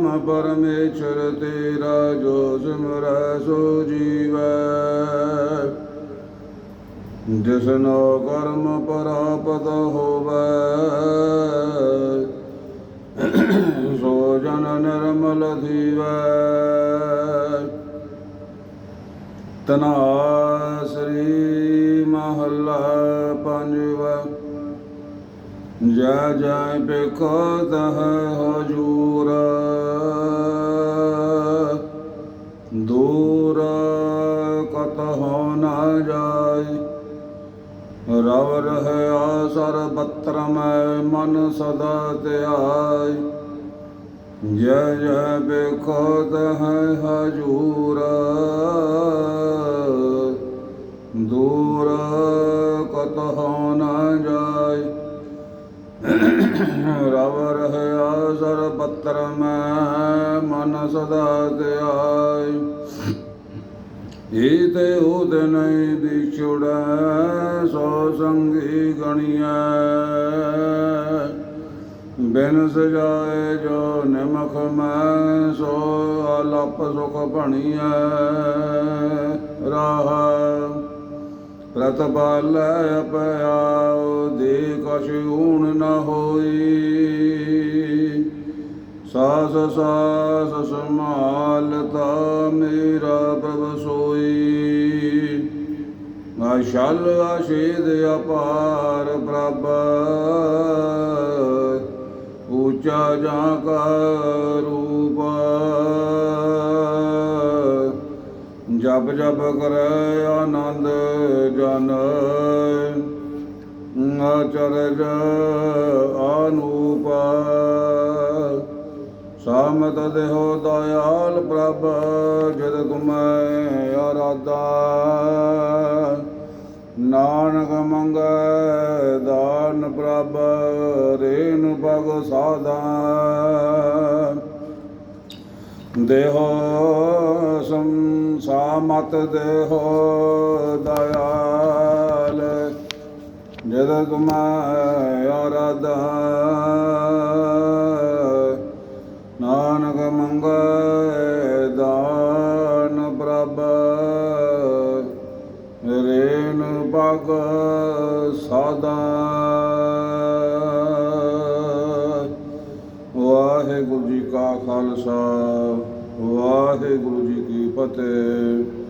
परमेश्वर तेरा जो सुमर सो जीव। जिसनो कर्म परापत होव। सो जन निर्मल धीव। तना श्री महल्ला पंज ਜੈ ਜੈ ਬਿਖਤ ਹੈ ਹਜੂਰ। ਦੂਰ ਕਤ ਹੋ ਨਾ ਜਾਏ ਰਵ ਰਹਿ ਆਸਰ ਬਤਰ ਮੈਂ ਮਨ ਸਦਾ ਧਿਆਏ ਜੈ ਜੈ ਬਿਖਤ ਹਜੂਰ। ਦੂਰ ਰਵ ਰਹਿਆ ਸਰ ਪੱਤਰ ਮੈਂ ਮਨ ਸਦਾ ਧਿਆਇ ਏ ਤੇ ਉਦ ਨਹੀਂ ਵਿਛੜੈ, ਸੋ ਸੰਗੀ ਗਣੀਐ। ਬਿਨ ਸਜਾਏ ਜੋ ਨਿਮਖ ਮੈਂ, ਸੋ ਆਲਪ ਸੁਖ ਭਣੀਐ। ਰਾਹ ਪ੍ਰਤਪਾਲੈ ਅਪਿਆਉ ਸਾਸ ਸਾਸ ਸਮਾਲਤਾ ਮੇਰਾ ਪ੍ਰਭ ਸੋਈ। ਅਸ਼ਲ ਅਸ਼ੇਦ ਅਪਾਰ ਪ੍ਰਭ। ਉੱਚਾ ਜਾਂ ਕਾ ਰੂਪ। ਜਪ ਜਪ ਕਰੈ ਆਨੰਦ ਜਨ। ਅਚਰਜ ਸਾਮਤ ਦੇਹੋ ਦਇਆਲ ਪ੍ਰਭ ਜਦ ਤੁਮੈ ਆਰਾਧਾ। ਨਾਨਕ ਮੰਗੈ ਦਾਨ ਪ੍ਰਭ, ਰੇਨ ਭਗ ਸਾਧਾ। ਦੇਹੋ ਸੰਸਾਮਤ ਦੇਹੋ ਦਇਆਲ ਜਦ ਤੁਮੈ ਆਰਾਧਾ। ਭਗ ਸਾਦਾ। ਵਾਹਿਗੁਰੂ ਜੀ ਕਾ ਖਾਲਸਾ ਵਾਹਿਗੁਰੂ ਜੀ ਕੀ ਫਤਿਹ।